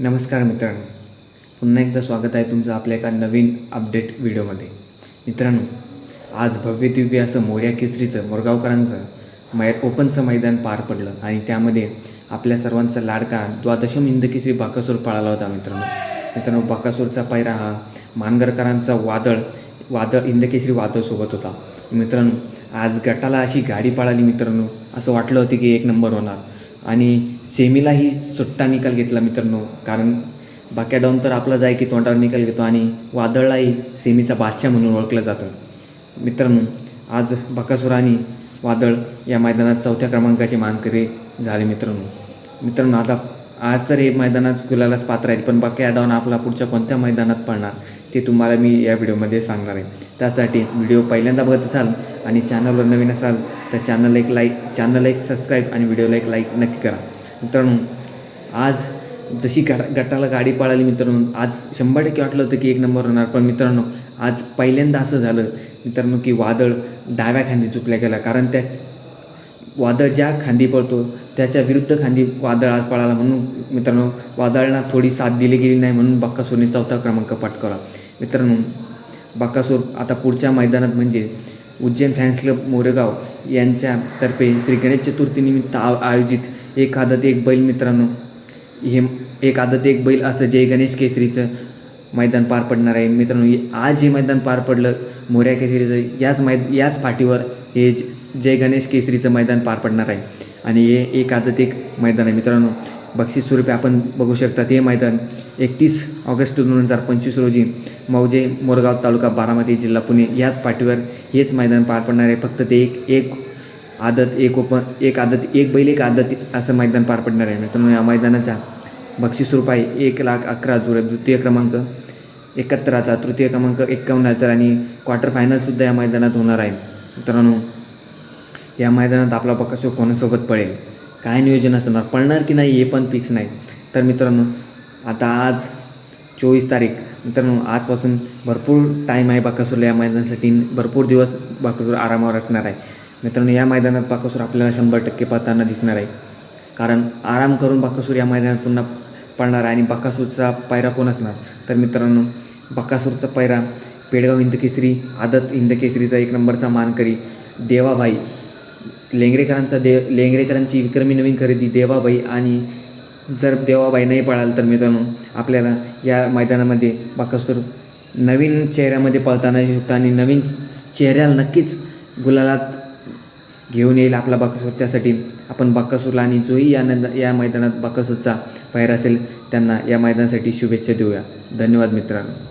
नमस्कार मित्रांनो. पुन्हा एकदा स्वागत आहे तुमचं आपल्या एका नवीन अपडेट व्हिडिओमध्ये. मित्रांनो आज भव्य दिव्य असं मोर्या केसरीचं मोरगावकरांचं मै ओपनचं मैदान पार पडलं आणि त्यामध्ये आपल्या सर्वांचा लाडका द्वादशम इंदकेसरी बाकासूर पळाला होता मित्रांनो. मित्रांनो बाकासूरचा पायरा हा मानगरकरांचा वादळ वादळ इंदकेसरी वादळ सोबत होता. मित्रांनो आज गटाला अशी गाडी पळाली मित्रांनो असं वाटलं होतं की एक नंबर होणार. आणि सेमीलाही सुट्टा निकाल घेतला मित्रांनो. कारण बाक्या डाऊन तर आपला जाय की तोंडावर निकाल घेतो आणि वादळलाही सेमीचा बादशाह म्हणून ओळखलं जातं. मित्रांनो आज बकासूर आणि वादळ या मैदानात चौथ्या क्रमांकाचे मानकरी झाले मित्रांनो. मित्रांनो आता आज तर हे मैदानात गुलालाच पात्र आहेत पण बाकी डाऊन आपला पुढच्या कोणत्या मैदानात पडणार? ते तुम्हाला मी या व्हिडिओमध्ये सांगणार आहे. त्यासाठी व्हिडिओ पहिल्यांदा बघत असाल आणि चॅनलवर नवीन असाल तर चॅनल एक लाईक चॅनल एक सबस्क्राईब आणि व्हिडिओला एक लाईक नक्की करा. मित्रांनो आज जशी गा गटाला गाडी पळाली मित्रांनो आज शंभर टक्के वाटलं होतं की एक नंबर होणार पण मित्रांनो आज पहिल्यांदा असं झालं मित्रांनो की वादळ डाव्या खांदी चुकल्या गेला कारण त्या वादळ ज्या खांदी पळतो त्याच्या विरुद्ध खांदी वादळ आज पळाला म्हणून मित्रांनो वादळाला थोडी साथ दिली गेली नाही म्हणून बक्का सोने चौथा क्रमांक पटकावला. मित्रांनो बाकासूर आता पुढच्या मैदानात म्हणजे उज्जैन फॅन्स क्लब मोरेगाव यांच्यातर्फे श्री गणेश चतुर्थीनिमित्त आ आयोजित एक आदत एक बैल मित्रांनो हे एक आदत एक बैल असं जय गणेश केसरीचं मैदान पार पडणार आहे. मित्रांनो आज जे मैदान पार पडलं मोऱ्या केसरीचं याच मै याच पाठीवर हे ज- जय गणेश केसरीचं मैदान पार पडणार आहे. आणि हे एक आदत एक मैदान आहे. मित्रांनो बक्षीस स्वरूपी आपण बघू शकता हे मैदान एकतीस ऑगस्ट दोन हजार पंचवीस रोजी मौजे मोरगाव तालुका बारामती जिल्हा पुणे याच पाठीवर हेच मैदान पार पडणार आहे. फक्त ते एक एक आदत एक ओपन एक आदत एक बैल एक आदत असं मैदान पार पडणार आहे. मित्रांनो या मैदानाचा बक्षीस रुपये आहे एक लाख अकरा हजार द्वितीय क्रमांक एकाहत्तर हजार तृतीय क्रमांक एक्कावन्न हजार आणि क्वार्टर फायनलसुद्धा या मैदानात होणार आहे. मित्रांनो या मैदानात आपला पक्ष कोणासोबत पळेल काय नियोजन असणार? पळणार की नाही हे पण फिक्स नाही. तर मित्रांनो आता आज चोवीस तारीख. मित्रांनो आजपासून भरपूर टाईम आहे बाकासूरला या मैदानासाठी. भरपूर दिवस बाकासूर आरामावर असणार आहे. मित्रांनो या मैदानात बाकासूर आपल्याला शंभर टक्के पळताना दिसणार आहे. कारण आराम करून बाकासूर या मैदानात पुन्हा पळणार आहे आणि बाकासूरचा पायरा कोण असणार? तर मित्रांनो बाकासूरचा पायरा पेडगाव हिंदकेसरी आदत हिंदकेसरीचा एक नंबरचा मानकरी देवाबाई. लेंगरेकरांचा दे लेंगरेकरांची विक्रमी नवीन खरेदी देवाबाई आणि जर देवाबाई नाही पळाल तर मित्रांनो आपल्याला या मैदानामध्ये बाकस्तूर नवीन चेहऱ्यामध्ये पळताना शकतो आणि नवीन चेहऱ्याला नक्कीच गुलालात घेऊन येईल आपला बाकसूर. त्यासाठी आपण बाकासूरला आणि जोही या नंद या मैदानात बाकासूरचा पायरा असेल त्यांना या मैदानासाठी शुभेच्छा देऊया. धन्यवाद मित्रांनो.